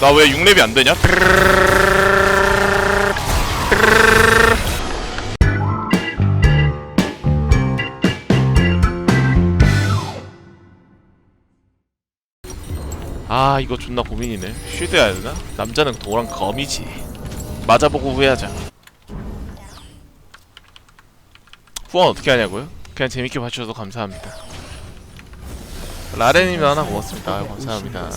나 왜 6렙이 안 되냐? 아 이거 존나 고민이네 쉴드 해야 되나? 남자는 도랑 검이지 맞아보고 후회하자 후원 어떻게 하냐고요? 그냥 재밌게 봐주셔서 감사합니다 라렌님 하나 고맙습니다 감사합니다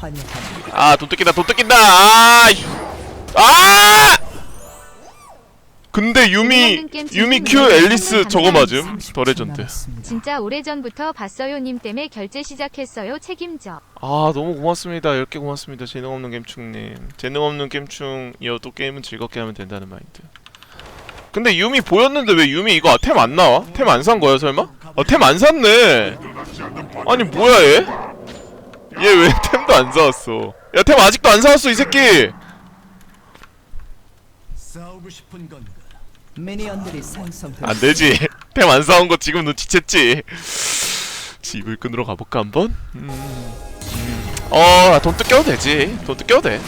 환영합니다. 아, 돈 뜯긴다, 돈 뜯긴다! 아! 이- 아! 근데 유미, 유미 큐 앨리스 저거 맞음? 더 레전드. 진짜 오래전부터 봤어요 님 때문에 결제 시작했어요 책임져 아, 너무 고맙습니다. 10개 고맙습니다. 재능 없는 겜충님. 재능 없는 겜충이어 또 게임은 즐겁게 하면 된다는 마인드. 근데 유미 보였는데 왜 유미 이거 템 안 나와? 템 안 산 거야, 설마? 아, 템 안 샀네. 아니, 뭐야, 얘? 얘 왜 템도 안 사왔어? 야, 템 아직도 안 사왔어, 이 새끼! 싸우고 싶은 건가? 미니언들이 생성돼. 안 되지. 템 안 사온 거 지금 눈치챘지. 집을 끊으러 가볼까 한번? 음, 음. 어, 돈 뜯겨도 되지. 돈 뜯겨도 돼.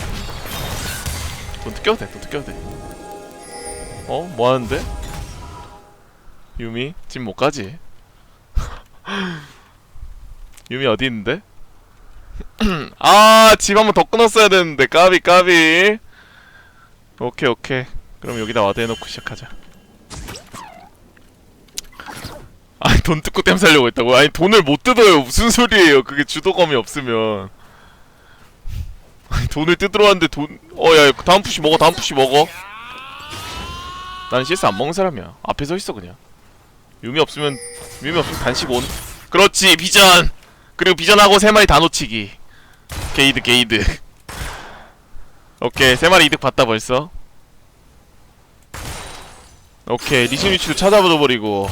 돈 뜯겨도 돼. 돈 뜯겨도 돼. 어, 뭐 하는데? 유미 집 못 가지. 유미 어디 있는데? 아, 집 한 번 더 끊었어야 되는데. 까비 까비. 오케이 오케이. 그럼 여기다 와드 해놓고 시작하자. 아니 돈 뜯고 땜 살려고 했다고? 아니 돈을 못 뜯어요. 무슨 소리예요? 그게 주도감이 없으면. 아니 돈을 뜯으러 왔는데 돈.. 어 야 다음 푸시 먹어 다음 푸시 먹어. 난 CS 안 먹는 사람이야. 앞에 서 있어 그냥. 유미 없으면 유미 없으면 단식 온. 그렇지 비전 그리고 비전하고 세 마리 다 놓치기. 게이드 게이드. 오케이 세 마리 이득 봤다 벌써. 오케이 리신 위치도 찾아봐 버리고.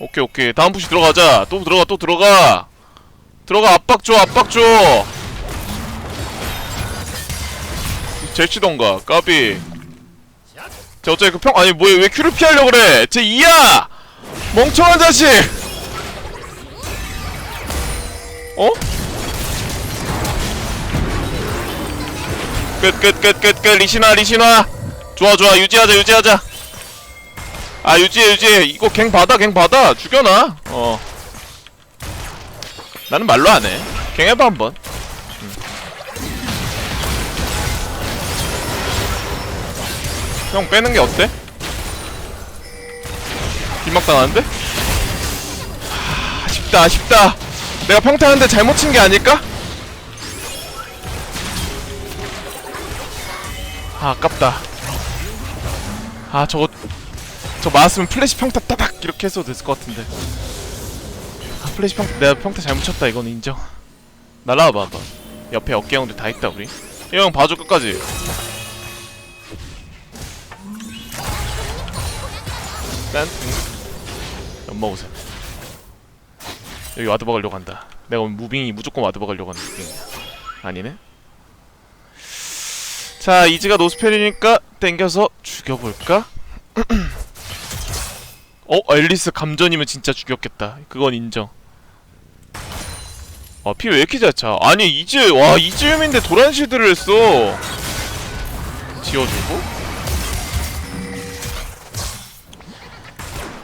오케이 오케이. 다음 푸시 들어가자. 또 들어가 또 들어가. 들어가 압박 줘 압박 줘. 제치던가 까비. 자 어차피 그평 아니 뭐야 왜 큐를 피하려고 그래? 제 2야 멍청한 자식 어? 끝 끝 끝 끝 끝. 리신아 리신아 좋아 좋아. 유지하자 유지하자. 아 유지해 유지해. 이거 갱 받아 갱 받아. 죽여놔. 어. 나는 말로 안해. 갱 해봐 한번. 음. 형 빼는 게 어때? 빗막 당하는데? 하, 아쉽다 아쉽다 내가 평타하는데 잘못 친 게 아닐까? 아 아깝다. 아 저거 저 맞았으면 플래시 평타 따닥 이렇게 했어도 됐을 것 같은데. 아 플래시 평타 내가 평타 잘못 쳤다 이건 인정. 날라와봐 한번 옆에 어깨 형들 다 있다 우리. 이형 봐줘 끝까지. 짠 응. 연먹으세요 여기 와드 박으려고 한다 내가 무빙이 무조건 와드 박으려고 하는 무빙이야 아니네 자 이즈가 노스펠이니까 땡겨서 죽여볼까? 어? 앨리스 감전이면 진짜 죽였겠다 그건 인정 아피 왜 이렇게 잘 차? 아니 이즈 와 이즈음인데 도란실드를 했어 지워주고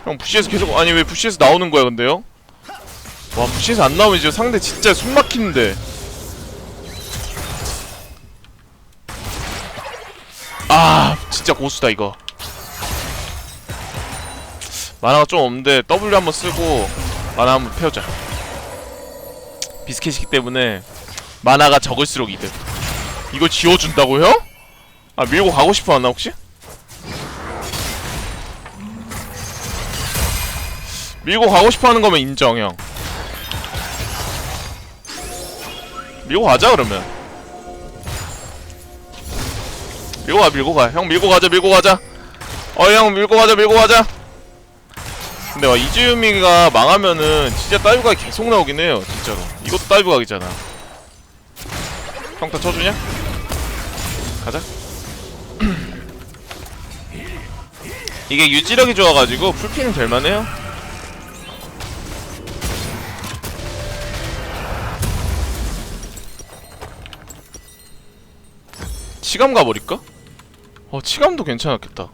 형 부시에서 계속 아니 왜 부시에서 나오는 거야 근데요? 와 부시에서 안 나오면 이제 상대 진짜 숨 막히는데. 아 진짜 고수다 이거. 만화가 좀 없는데 W 한번 쓰고 만화 한번 펴자. 비스켓이기 때문에 만화가 적을수록 이득. 이거 지워준다고요? 아 밀고 가고 싶어 하나 혹시? 밀고 가고 싶어 하는 거면 인정 형 밀고 가자 그러면. 밀고 가 밀고 가형 밀고 가자 밀고 가자. 어 형 밀고 가자 밀고 가자. 근데 와 이즈유미가 망하면은 진짜 다이브가 계속 나오긴 해요 진짜로. 이것도 다이브 각이잖아. 평타 쳐주냐? 가자. 이게 유지력이 좋아가지고 풀피는 될만해요 치감 가버릴까? 어 치감도 괜찮았겠다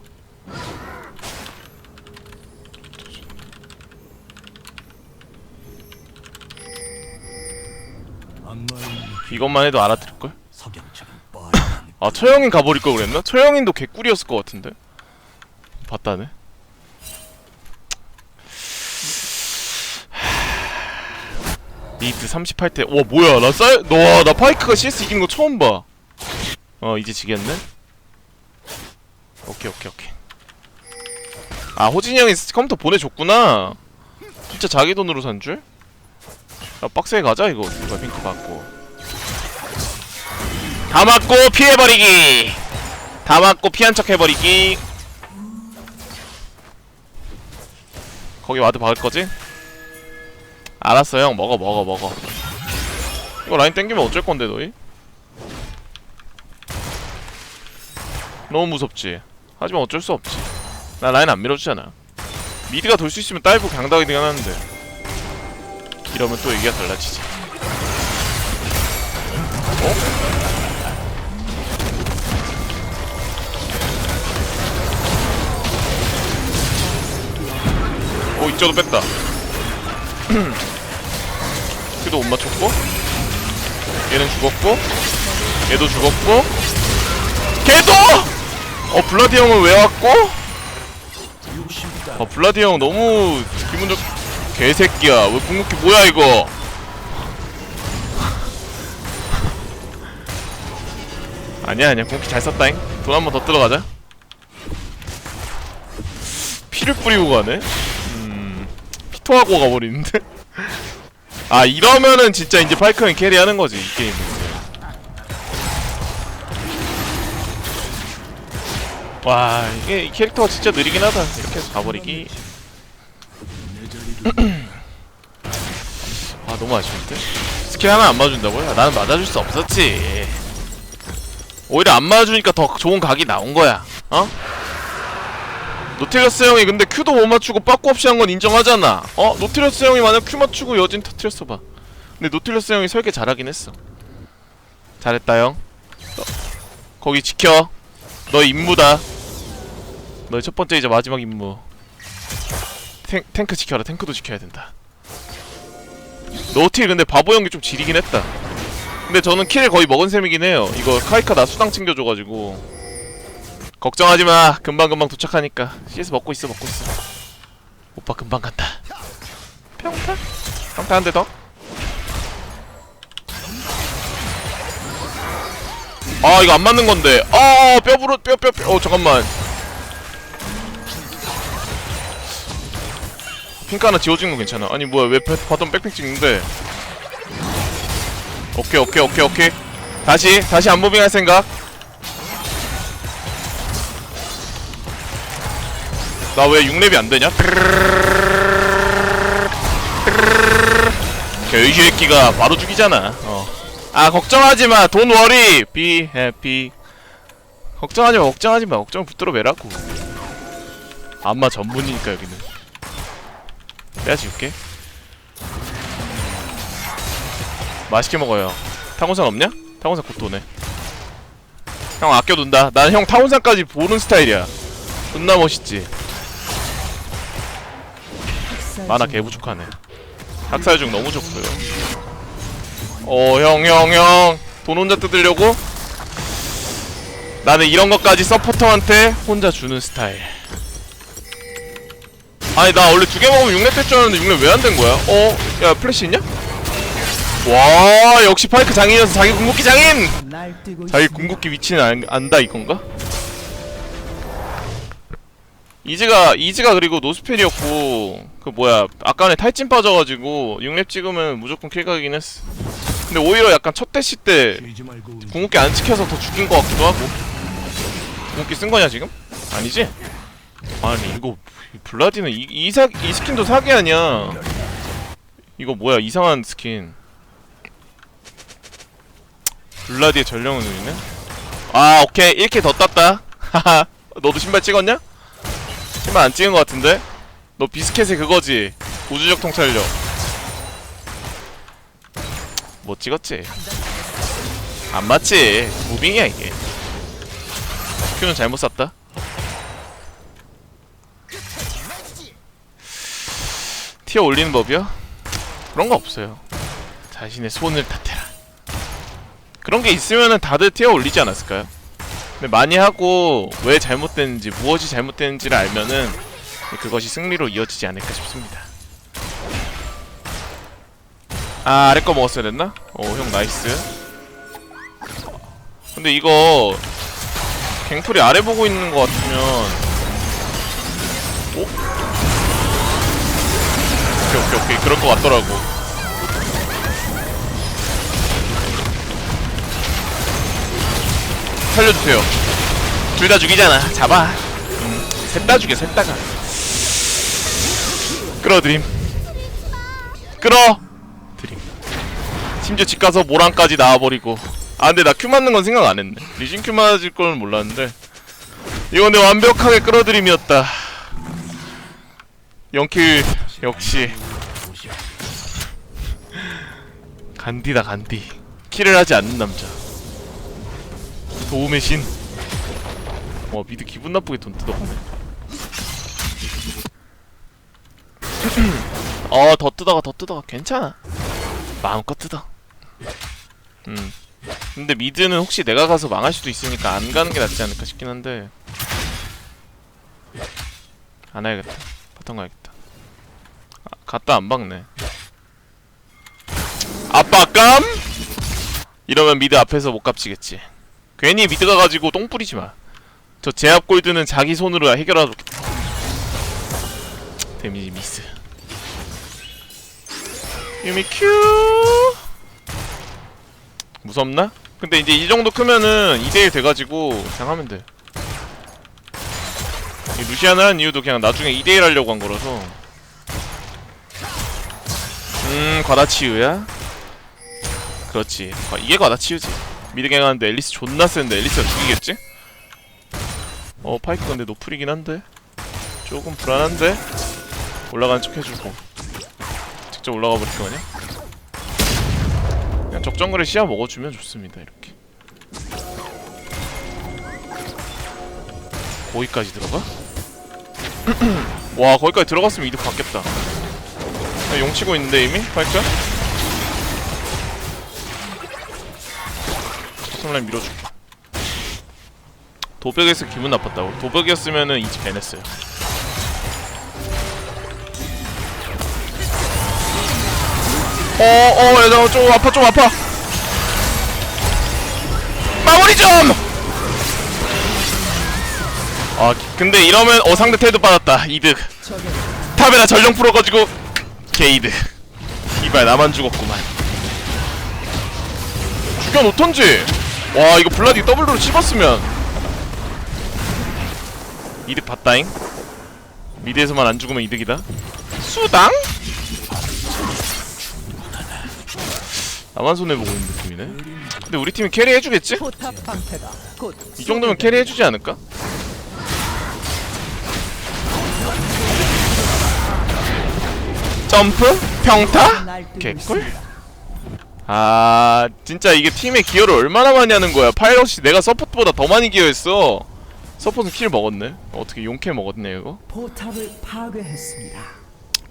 이것만 해도 알아들을걸? 아 처형인 가버릴 걸 그랬나? 처형인도 개꿀이었을 것 같은데 봤다네 리드 38대 와 뭐야 나 쌀.. 너와 나 파이크가 CS 이기는 거 처음 봐 어 이제 지겠네? 오케이 오케이 오케이. 아 호진이 형이 컴퓨터 보내줬구나. 진짜 자기 돈으로 산 줄? 야 빡세게 가자 이거. 이거 핑크 받고. 다 맞고 피해버리기. 다 맞고 피한 척 해버리기. 거기 와드 박을 거지? 알았어 형. 먹어 먹어 먹어. 이거 라인 땡기면 어쩔 건데 너희? 너무 무섭지. 하지만 어쩔 수 없지. 나 라인 안 밀어주잖아. 미드가 돌 수 있으면 다이브 강당이긴 하는데. 이러면 또 얘기가 달라지지. 어? 오 이쪽도 뺐다. 큐도 못 맞췄고? 얘는 죽었고? 얘도 죽었고? 걔도! 어 블라디 형은 왜 왔고? 어 블라디 형 너무 기분 좋 개새끼야. 왜 궁극기 뭐야 이거? 아니야 아니야. 궁극기 잘 썼다잉. 돈 한 번 더 들어가자. 피를 뿌리고 가네? 음 피토하고 가버리는데? 아 이러면은 진짜 이제 파이크는 캐리하는 거지 이 게임은 와 이게 이 캐릭터가 진짜 느리긴 하다. 이렇게 해서 가버리기. 아 너무 아쉬운데? 스킬 하나 안 맞아준다고요? 나는 맞아줄 수 없었지. 오히려 안 맞아주니까 더 좋은 각이 나온 거야. 어? 노틸러스 형이 근데 큐도 못 맞추고 빠꾸 없이 한 건 인정하잖아. 어? 노틸러스 형이 만약 큐 맞추고 여진 터트렸어 봐. 근데 노틸러스 형이 설계 잘하긴 했어. 잘했다 형. 너, 거기 지켜. 너 임무다 너의 첫 번째 이제 마지막 임무. 탱, 탱크 지켜라. 탱크도 지켜야 된다. 노틸 근데 바보 연기 좀 지리긴 했다. 근데 저는 킬 거의 먹은 셈이긴 해요. 이거 카이카 나 수당 챙겨줘가지고. 걱정하지마. 금방금방 도착하니까. CS 먹고 있어 먹고 있어. 오빠 금방 간다. 평타? 평타 한 대 더? 아 이거 안 맞는 건데. 아 뼈부러 뼈뼈뼈어 잠깐만 핑크 하나 지워진 건 괜찮아 아니 뭐야 왜 바- 바텀 백팩 찍는데 오케이 오케이 오케이 오케이 다시 다시 안무빙 할 생각 나 왜 6렙이 안 되냐? 이 새끼가 바로 죽이잖아. 어. 아 걱정하지 마. 돈 워리. 비 해피. 걱정하지 마. 걱정하지 마. 걱정 붙들어 매라고. 안마 전문이니까 여기는. 내가 지울게. 맛있게 먹어요. 타곤산 없냐? 타곤산 곧 도네. 형 아껴둔다. 난 형 타곤산까지 보는 스타일이야. 존나 멋있지. 만화 개 부족하네 학살 중 너무 좋고요 어 형 형 형 돈 혼자 뜯으려고? 나는 이런 것까지 서포터한테 혼자 주는 스타일 아니 나 원래 두 개 먹으면 6렙 될 줄 알았는데 6렙 왜 안 된 거야? 어? 야 플래시 있냐? 와 역시 파이크 장인이어서 자기 궁극기 장인! 자기. 궁극기 위치는 안, 안다 이건가? 이즈가 이즈가 그리고 노스펠이었고 그 뭐야 아까네 탈진 빠져가지고 6렙 찍으면 무조건 킬각이긴 했어 근데 오히려 약간 첫 대시 때 궁극기 안 찍혀서 더 죽인 것 같기도 하고 궁극기 쓴 거냐 지금? 아니지? 아니 이거 블라디는 이, 이, 사, 이 스킨도 사기 아니야. 이거 뭐야 이상한 스킨. 블라디의 전령을 누리네? 아 오케이. 1킬 더 땄다. 하하. 너도 신발 찍었냐? 신발 안 찍은 것 같은데? 너 비스켓의 그거지. 우주적 통찰력. 못 찍었지? 안 맞지. 무빙이야 이게. 큐는 잘못 쐈다 티어 올리는 법이요? 그런 거 없어요 자신의 손을 탓해라 그런 게 있으면은 다들 티어 올리지 않았을까요? 근데 많이 하고 왜 잘못됐는지 무엇이 잘못됐는지를 알면은 그것이 승리로 이어지지 않을까 싶습니다 아 아래 거 먹었어야 됐나? 오 형 나이스 근데 이거 갱플이 아래 보고 있는 것 같으면 오? 오케이 오케이 오케이. 그럴 것 같더라고. 살려주세요. 둘 다 죽이잖아. 잡아. 음, 셋다 죽여 셋 다가. 끌어드림. 끌어. 드림. 심지어 집 가서 모랑까지 나와버리고. 아 근데 나 큐 맞는 건 생각 안 했네. 리신 큐 맞을 건 몰랐는데. 이건 내 완벽하게 끌어들임이었다. 0킬 역시 간디다 간디 킬을 하지 않는 남자 도움의 신 와, 미드 기분 나쁘게 돈 뜯어가네. 어, 더 뜯어가, 더 뜯어가. 괜찮아. 마음껏 뜯어. 음. 근데 미드는 혹시 내가 가서 망할 수도 있으니까 안 가는 게 낫지 않을까 싶긴 한데. 안 해야겠다. 바텀 가야겠다. 아, 갔다 안 박네. 압박감? 이러면 미드 앞에서 못 깝치겠지. 괜히 미드 가가지고 똥 뿌리지 마. 저 제압 골드는 자기 손으로 해결하도록. 데미지 미스. 유미 큐. 무섭나? 근데 이제 이 정도 크면은 2대1 돼가지고 그냥 하면 돼. 이 루시안을 한 이유도 그냥 나중에 2대1 하려고 한 거라서. 음, 과다치유야? 그렇지. 과- 이게 과다치유지. 미드갱 하는데 앨리스 존나 센데 앨리스가 죽이겠지? 어 파이크 근데 노플이긴 한데 조금 불안한데 올라가는 척 해주고 직접 올라가 버릴 거냐? 그냥 적정거리 시야 먹어주면 좋습니다 이렇게 거기까지 들어가? 와 거기까지 들어갔으면 이득 받겠다 야, 용 치고 있는데 이미? 파이크야? 바텀라인 밀어줄게 도벽에서 기분 나빴다고. 도벽이었으면은 이집 배냈어요. 어어 야나 좀 아파 좀 아파. 마무리 좀! 아 근데 이러면 어 상대 테드 받았다 이득. 탑에다 전령 풀어가지고 게이드. 이발 나만 죽었구만. 죽여놓던지! 와 이거 블라디 더블로로 씹었으면. 이득 봤다잉? 미드에서만 안 죽으면 이득이다? 수당? 나만 손해보고 있는 느낌이네? 근데 우리 팀이 캐리 해주겠지? 이 정도면 캐리 해주지 않을까? 점프? 평타? 개꿀? 아 진짜 이게 팀에 기여를 얼마나 많이 하는 거야 파이럿이 내가 서포트보다 더 많이 기여했어 서포트는 킬 먹었네 어떻게 용캐 먹었네 이거 포탑을 파괴했습니다.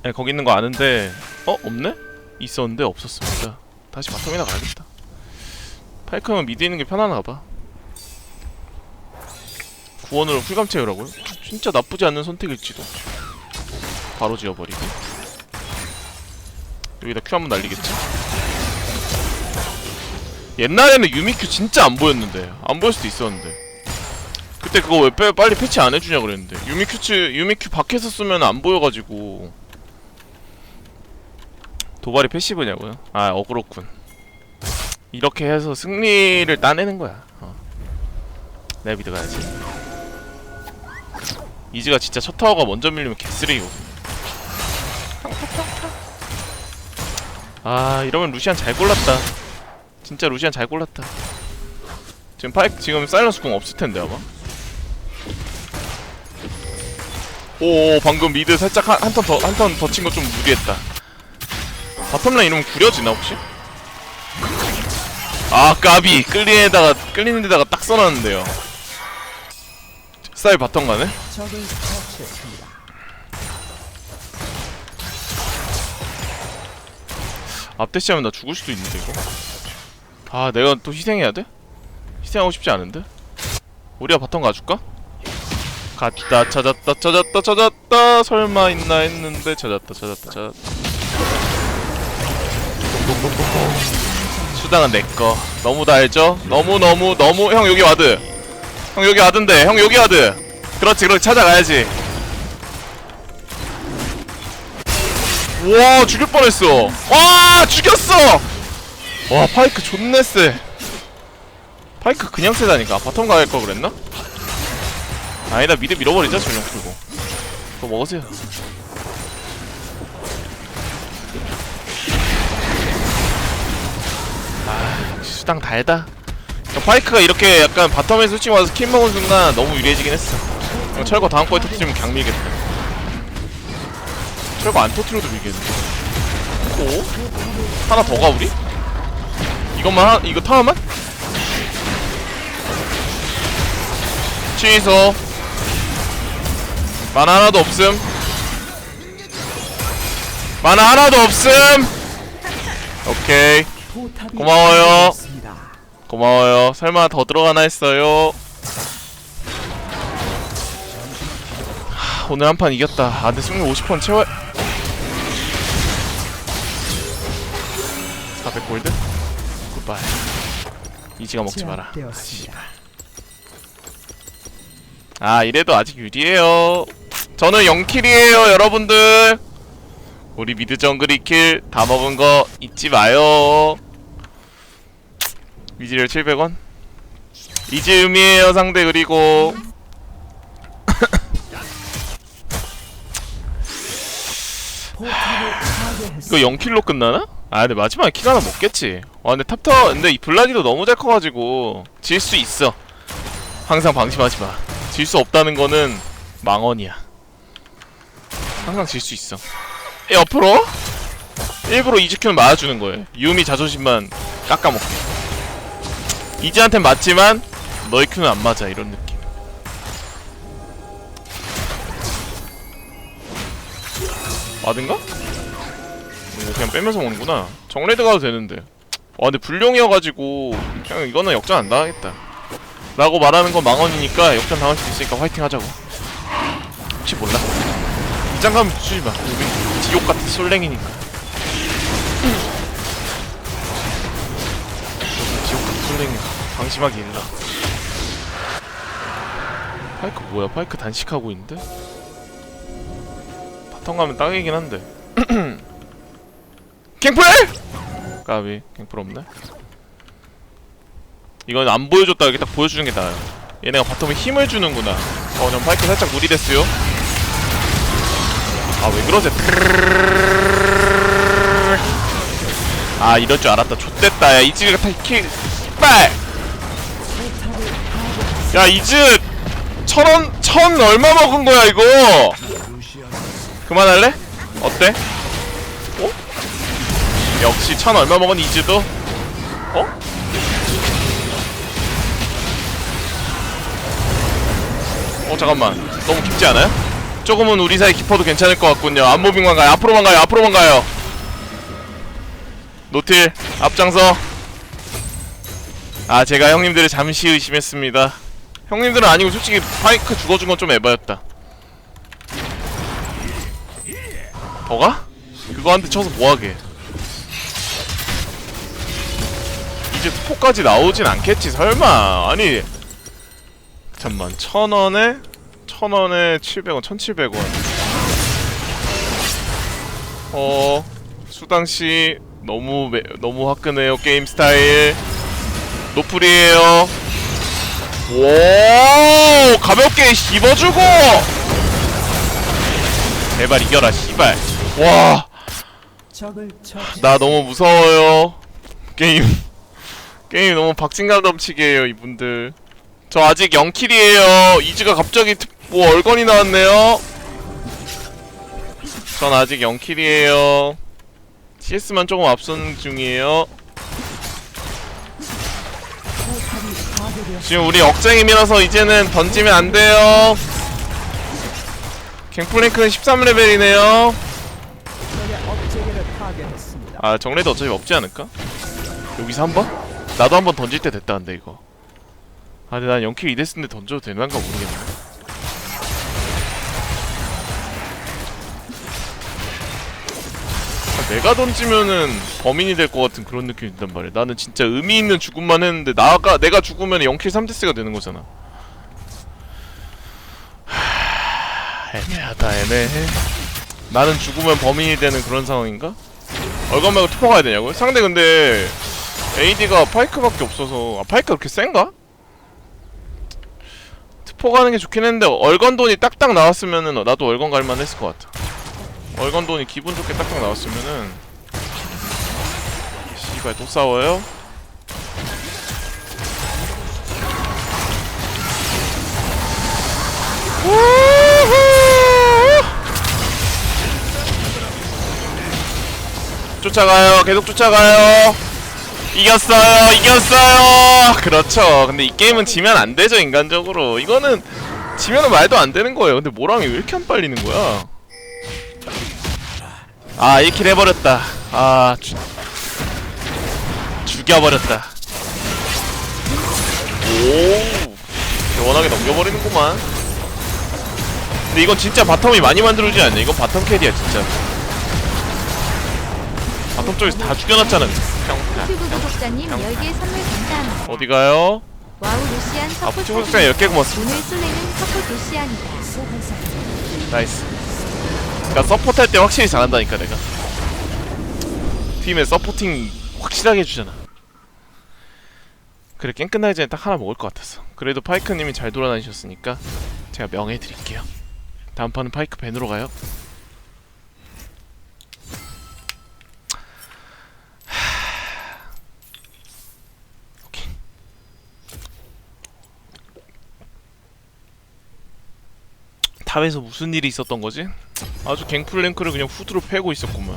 네, 거기 있는 거 아는데 어? 없네? 있었는데 없었습니다 다시 바텀이나 가야겠다 파이크 형은 미드 있는 게 편하나 봐 구원으로 쿨감 채우라고요? 진짜 나쁘지 않는 선택일지도 바로 지워버리기 여기다 큐 한번 날리겠지? 옛날에는 유미큐 진짜 안 보였는데 안 보일 수도 있었는데. 그때 그거 왜 빼- 빨리 패치 안 해주냐 그랬는데. 유미큐 유미큐 밖에서 쓰면 안 보여가지고. 도발이 패시브냐고요? 아 어그렇군. 이렇게 해서 승리를 따내는 거야. 어. 내가 미드 가야지. 이즈가 진짜 첫 타워가 먼저 밀리면 개쓰레기거든 아 이러면 루시안 잘 골랐다. 진짜 루시안 잘 골랐다. 지금 파이 지금 사일런스 궁 없을 텐데 아마. 오 방금 미드 살짝 한 턴 더 한 턴 더 친 거 좀 무리했다. 바텀라인 이러면 구려지나 혹시? 아 까비. 끌리는 데다가 끌리는 데다가 딱 써놨는데요. 스타일 바텀 가네 앞대시하면 나 죽을 수도 있는데 이거? 아 내가 또 희생해야 돼? 희생하고 싶지 않은데? 우리가 바텀 가줄까? 갔다 찾았다 찾았다 찾았다. 설마 있나 했는데 찾았다 찾았다 찾았다. 수당은 내꺼 너무 다 알죠? 너무 너무 너무. 형 여기 와드. 형 여기 와드인데. 형 여기 와드. 그렇지 그렇지. 찾아가야지 와 죽일 뻔했어. 와 죽였어! 와 파이크 존내 세 파이크 그냥 세다니까. 바텀 가야 할걸 그랬나? 아니다 미드 밀어버리자 전령 풀고. 그거 먹으세요. 아 수당 달다. 파이크가 이렇게 약간 바텀에 솔직히 와서 킬 먹은 순간 너무 유리해지긴 했어. 이거 철거 다음 거에 터트리면 강 밀겠다 철거 안 터트려도 밀겠는데 오? 하나 더 가 우리? 이것만 하, 이거 타워만? 취소 만화 하나도 없음 만화 하나도 없음 오케이 고마워요. 고마워요 설마 더 들어가나 했어요 하, 오늘 한 판 이겼다 아 근데 승률 50% 채워 400 골드? 굿바이 이지가 먹지 마라 제압되었습니다. 아 이래도 아직 유리해요 저는 0킬이에요 여러분들 우리 미드 정글 2킬 다 먹은 거 잊지 마요 위지를 700원 이지음이에요 상대 그리고 포탑을 파괴했습니다. 이거 0킬로 끝나나? 아 근데 마지막에 킬 하나 먹겠지. 와 근데 탑터 근데 이 블라디도 너무 잘 커가지고 질 수 있어. 항상 방심하지 마 질 수 없다는 거는 망언이야. 항상 질 수 있어. 옆으로? 일부러 이즈큐는 맞아주는 거예요. 유미 자존심만 깎아먹게. 이즈한텐 맞지만 너의 큐는 안 맞아 이런 느낌. 와든가? 이거 그냥 빼면서 먹는구나. 정레드 가도 되는데. 와 근데 불룡이어가지고 그냥 이거는 역전 안 당하겠다. 라고 말하는 건 망언이니까 역전 당할 수 있으니까 화이팅 하자고. 혹시 몰라. 긴장감 주지마. 우리 지옥 같은 솔랭이니까. 우리 지옥 같은 솔랭이 방심하기 일러 파이크 뭐야? 파이크 단식하고 있는데? 바텀 가면 딱이긴 한데 갱플! 까비. 갱플 없네. 이건 안 보여줬다. 이렇게 딱 보여주는 게 나아요. 얘네가 바텀에 힘을 주는구나. 어, 전 파이크 살짝 무리됐어요. 아 왜 그러지? 아 이럴 줄 알았다. 좆됐다. 야 이즈가 다 킬. 빨! 야 이즈! 천원 천 얼마 먹은 거야 이거? 그만할래? 어때? 어? 역시 천 얼마 먹은 이즈도? 어? 어 잠깐만. 너무 깊지 않아요? 조금은 우리 사이 깊어도 괜찮을 것 같군요. 앞무빙만 가요? 앞으로만 가요? 앞으로만 가요? 노틸 앞장서. 아 제가 형님들을 잠시 의심했습니다. 형님들은 아니고 솔직히 파이크 죽어준 건 좀 에바였다. 더 가? 그거 한대 쳐서 뭐하게 이제 투포까지 나오진 않겠지 설마. 아니 잠만 천원에 천원에 700원 1700원. 어 수당씨 너무 매, 너무 화끈해요 게임 스타일. 노플이에요. 오 가볍게 씹어주고! 제발 이겨라 씨발. 와. 적을 처치. 나 너무 무서워요. 게임. 게임 너무 박진감 넘치게 해요, 이분들. 저 아직 0킬이에요. 이즈가 갑자기 특- 뭐 얼건이 나왔네요. 전 아직 0킬이에요. CS만 조금 앞선 중이에요. 지금 우리 억장임이라서 이제는 던지면 안 돼요. 갱플랭크는 13레벨이네요. 적의 업체계를 파괴했습니다. 아 정례도 어차피 없지 않을까? 여기서 한 번? 나도 한번 던질 때 됐다는데 이거. 아 근데 난 0킬 2데스인데 던져도 되는가 모르겠네. 아, 내가 던지면은 범인이 될 것 같은 그런 느낌이 든단 말이야. 나는 진짜 의미 있는 죽음만 했는데 나가 내가 죽으면 0킬 3데스가 되는 거잖아. 하... 애매하다 애매해. 나는 죽으면 범인이 되는 그런 상황인가? 얼간 말고 투퍼 가야 되냐고요? 상대 근데 AD가 파이크밖에 없어서 아 파이크가 그렇게 센가? 투퍼 가는 게 좋긴 했는데 얼건 돈이 딱딱 나왔으면은 나도 얼건 갈만 했을 것 같아 얼건 돈이 기분 좋게 딱딱 나왔으면은 씨발 또 싸워요? 쫓아가요. 계속 쫓아가요. 이겼어요. 이겼어요. 그렇죠. 근데 이 게임은 지면 안 되죠, 인간적으로. 이거는 지면은 말도 안 되는 거예요. 근데 모랑이 왜 이렇게 안 빨리는 거야? 아, 1킬 해버렸다. 아, 죽... 죽여버렸다. 오, 원하게 넘겨버리는구만. 근데 이건 진짜 바텀이 많이 만들어주지 않냐? 이건 바텀 캐리야, 진짜. 바텀 쪽에서 다 죽여놨잖아. 평타. 튜브 구독자님 평타. 10개 선물 감사합니다. 어디 가요? 와우 루시안 아, 서포트 부티브스가 10개 고맙습니다. 오늘 술래는 서포트 루시안이다. 나이스. 그니까 서포트 할 때 확실히 잘한다니까 내가. 팀의 서포팅 확실하게 해주잖아. 그래 게임 끝나기 전에 딱 하나 먹을 것 같았어. 그래도 파이크님이 잘 돌아다니셨으니까 제가 명예 드릴게요. 다음 판은 파이크 밴으로 가요. 하... 오케이. 탑에서 무슨 일이 있었던 거지? 아주 갱플랭크를 그냥 후드로 패고 있었구만